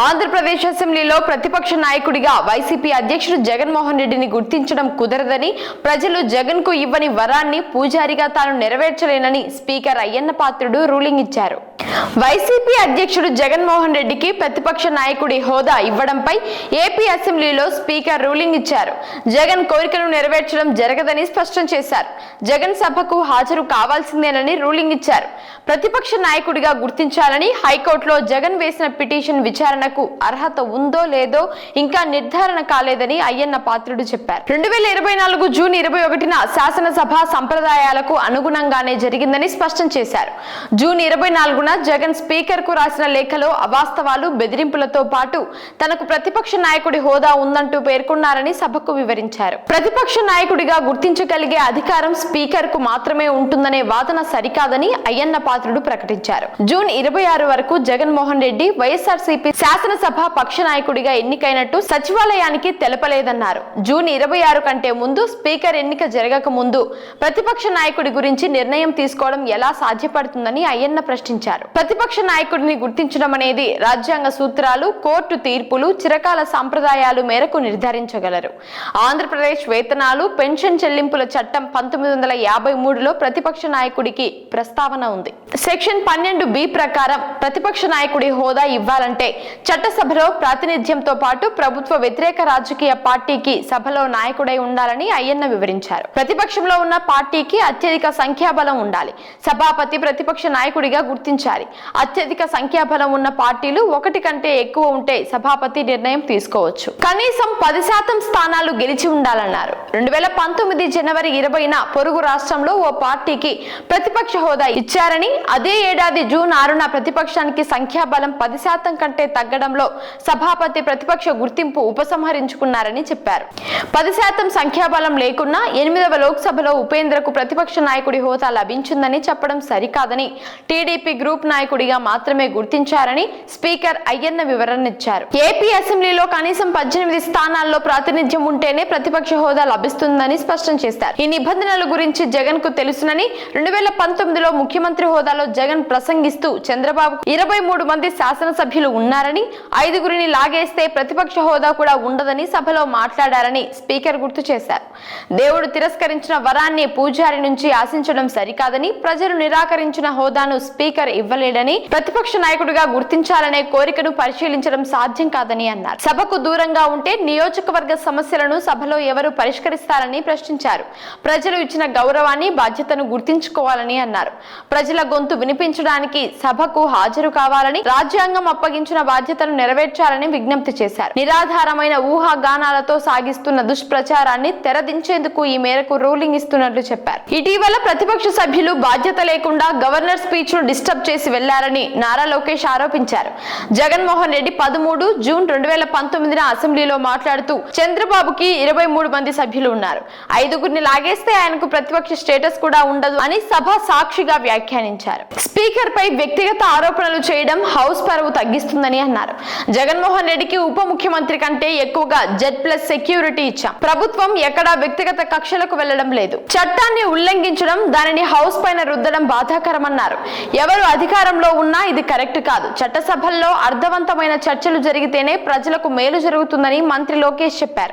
ఆంధ్రప్రదేశ్ అసెంబ్లీలో ప్రతిపక్ష నాయకుడిగా వైసీపీ అధ్యక్షుడు జగన్మోహన్ రెడ్డిని గుర్తించడం కుదరదని ప్రజలు జగన్కు ఇవ్వని వరాన్ని పూజారిగా తాను నెరవేర్చలేనని స్పీకర్ అయ్యన్న పాత్రుడు రూలింగ్ ఇచ్చారు. వైసీపీ అధ్యక్షుడు జగన్మోహన్ రెడ్డికి ప్రతిపక్ష నాయకుడి హోదా ఇవ్వడంపై ఏపీ అసెంబ్లీలో స్పీకర్ రూలింగ్ ఇచ్చారు. జగన్ కోరికను నెరవేర్చడం జరగదని స్పష్టం చేశారు. జగన్ సభకు హాజరు కావాల్సిందేనని రూలింగ్ ఇచ్చారు. ప్రతిపక్ష నాయకుడిగా గుర్తించాలని హైకోర్టులో జగన్ వేసిన పిటిషన్ విచారణకు అర్హత ఉందో లేదో ఇంకా నిర్ధారణ కాలేదని అయ్యన్న పాత్రుడు చెప్పారు. రెండు వేల ఇరవై నాలుగు జూన్ ఇరవై ఒకటిన శాసనసభ సంప్రదాయాలకు అనుగుణంగానే జరిగిందని స్పష్టం చేశారు. జూన్ ఇరవై నాలుగున జగన్ స్పీకర్కు రాసిన లేఖలో అవాస్తవాలు బెదిరింపులతో పాటు తనకు ప్రతిపక్ష నాయకుడి హోదా ఉందంటూ పేర్కొన్నారని సభకు వివరించారు. ప్రతిపక్ష నాయకుడిగా గుర్తించగలిగే అధికారం స్పీకర్కు మాత్రమే ఉంటుందనే వాదన సరికాదని అయ్యన్న పాత్రుడు ప్రకటించారు. జూన్ ఇరవై ఆరు వరకు జగన్మోహన్ రెడ్డి వైఎస్ఆర్సీపీ శాసనసభ పక్ష నాయకుడిగా ఎన్నికైనట్టు సచివాలయానికి తెలపలేదన్నారు. జూన్ ఇరవై ఆరు కంటే ముందు స్పీకర్ ఎన్నిక జరగక ముందు ప్రతిపక్ష నాయకుడి గురించి నిర్ణయం తీసుకోవడం ఎలా సాధ్యపడుతుందని అయ్యన్న ప్రశ్నించారు. ప్రతిపక్ష నాయకుడిని గుర్తించడం అనేది రాజ్యాంగ సూత్రాలు కోర్టు తీర్పులు చిరకాల సాంప్రదాయాలు మేరకు నిర్ధారించగలరు. ఆంధ్రప్రదేశ్ వేతనాలు పెన్షన్ చెల్లింపుల చట్టం పంతొమ్మిది వందల యాభై మూడులో ప్రతిపక్ష నాయకుడికి ప్రస్తావన ఉంది. సెక్షన్ పన్నెండు బి ప్రకారం ప్రతిపక్ష నాయకుడి హోదా ఇవ్వాలంటే చట్టసభలో ప్రాతినిధ్యంతో పాటు ప్రభుత్వ వ్యతిరేక రాజకీయ పార్టీకి సభలో నాయకుడై ఉండాలని అయ్యన్న వివరించారు. ప్రతిపక్షంలో ఉన్న పార్టీకి అత్యధిక సంఖ్యాబలం ఉండాలి. సభాపతి ప్రతిపక్ష నాయకుడిగా గుర్తించాలి అత్యధిక సంఖ్యాబలం ఉన్న పార్టీలు ఒకటి కంటే ఎక్కువ ఉంటే సభాపతి నిర్ణయం తీసుకోవచ్చు. కనీసం పది శాతం స్థానాలు గెలిచి ఉండాలన్నారు. రెండు వేల పంతొమ్మిది జనవరి ఇరవైన పొరుగు రాష్ట్రంలో ఓ పార్టీకి ప్రతిపక్ష హోదా ఇచ్చారని అదే ఏడాది జూన్ ఆరున ప్రతిపక్షానికి సంఖ్యాబలం పది శాతం కంటే తగ్గడంలో సభాపతి ప్రతిపక్ష గుర్తింపు ఉపసంహరించుకున్నారని చెప్పారు. పది శాతం సంఖ్యాబలం లేకున్నా ఎనిమిదవ లోక్సభలో ఉపేంద్రకు ప్రతిపక్ష నాయకుడి హోదా లభించిందని చెప్పడం సరికాదని టీడీపీ గ్రూప్ నాయకుడిగా మాత్రమే గుర్తించారని స్పీకర్ అయ్యన్న వివరణ ఇచ్చారు. ఏపీ అసెంబ్లీలో కనీసం పద్దెనిమిది స్థానాల్లో ప్రాతినిధ్యం ఉంటేనే ప్రతిపక్ష హోదా లభిస్తుందని స్పష్టం చేశారు. ఈ నిబంధనల గురించి జగన్కు తెలుసునని రెండు వేల పంతొమ్మిదిలో ముఖ్యమంత్రి హోదాలో జగన్ ప్రసంగిస్తూ చంద్రబాబు ఇరవై మూడు మంది శాసనసభ్యులు ఉన్నారని ఐదుగురిని లాగేస్తే ప్రతిపక్ష హోదా కూడా ఉండదని సభలో మాట్లాడారని స్పీకర్ గుర్తు చేశారు. దేవుడు తిరస్కరించిన వరాన్ని పూజారి నుంచి ఆశించడం సరికాదని ప్రజలు నిరాకరించిన హోదాను స్పీకర్ ఇవ్వలేదు. లేడని ప్రతిపక్ష నాయకుడిగా గుర్తించాలనే కోరికను పరిశీలించడం సాధ్యం కాదని అన్నారు. సభకు దూరంగా ఉంటే నియోజకవర్గ సమస్యలను సభలో ఎవరు పరిష్కరిస్తారని ప్రశ్నించారు. ప్రజలు ఇచ్చిన గౌరవాన్ని బాధ్యతను గుర్తించుకోవాలని అన్నారు. ప్రజల గొంతు వినిపించడానికి సభకు హాజరు కావాలని రాజ్యాంగం అప్పగించిన బాధ్యతను నెరవేర్చాలని విజ్ఞప్తి చేశారు. నిరాధారమైన ఊహాగానాలతో సాగిస్తున్న దుష్ప్రచారాన్ని తెరదించేందుకు ఈ మేరకు రూలింగ్ ఇస్తున్నట్లు చెప్పారు. ఇటీవల ప్రతిపక్ష సభ్యులు బాధ్యత లేకుండా గవర్నర్ స్పీచ్ను డిస్టర్బ్ చేసి వెళ్ళారని నారా లోకేష్ ఆరోపించారు. జగన్మోహన్ రెడ్డి పదమూడు జూన్ రెండు వేల పంతొమ్మిదిన అసెంబ్లీలో మాట్లాడుతూ చంద్రబాబుకి ఇరవై మూడు మంది సభ్యులు ఉన్నారు. ఐదుగురిని లాగేస్తే ఆయనకు ప్రతిపక్ష స్టేటస్ కూడా ఉండదు అని సభ సాక్షిగా వ్యాఖ్యానించారు. స్పీకర్ పై వ్యక్తిగత ఆరోపణలు చేయడం హౌస్ పరువు తగ్గిస్తుందని అన్నారు. జగన్మోహన్ రెడ్డికి ఉప ముఖ్యమంత్రి కంటే ఎక్కువగా జెడ్ ప్లస్ సెక్యూరిటీ ఇచ్చాం. ప్రభుత్వం ఎక్కడా వ్యక్తిగత కక్షలకు వెళ్ళడం లేదు. చట్టాన్ని ఉల్లంఘించడం దానిని హౌస్ పైన రుద్దడం బాధాకరమన్నారు. ఎవరు అధిక అధికారంలో ఉన్నా ఇది కరెక్ట్ కాదు. చట్టసభల్లో అర్థవంతమైన చర్చలు జరిగితేనే ప్రజలకు మేలు జరుగుతుందని మంత్రి లోకేష్ చెప్పారు.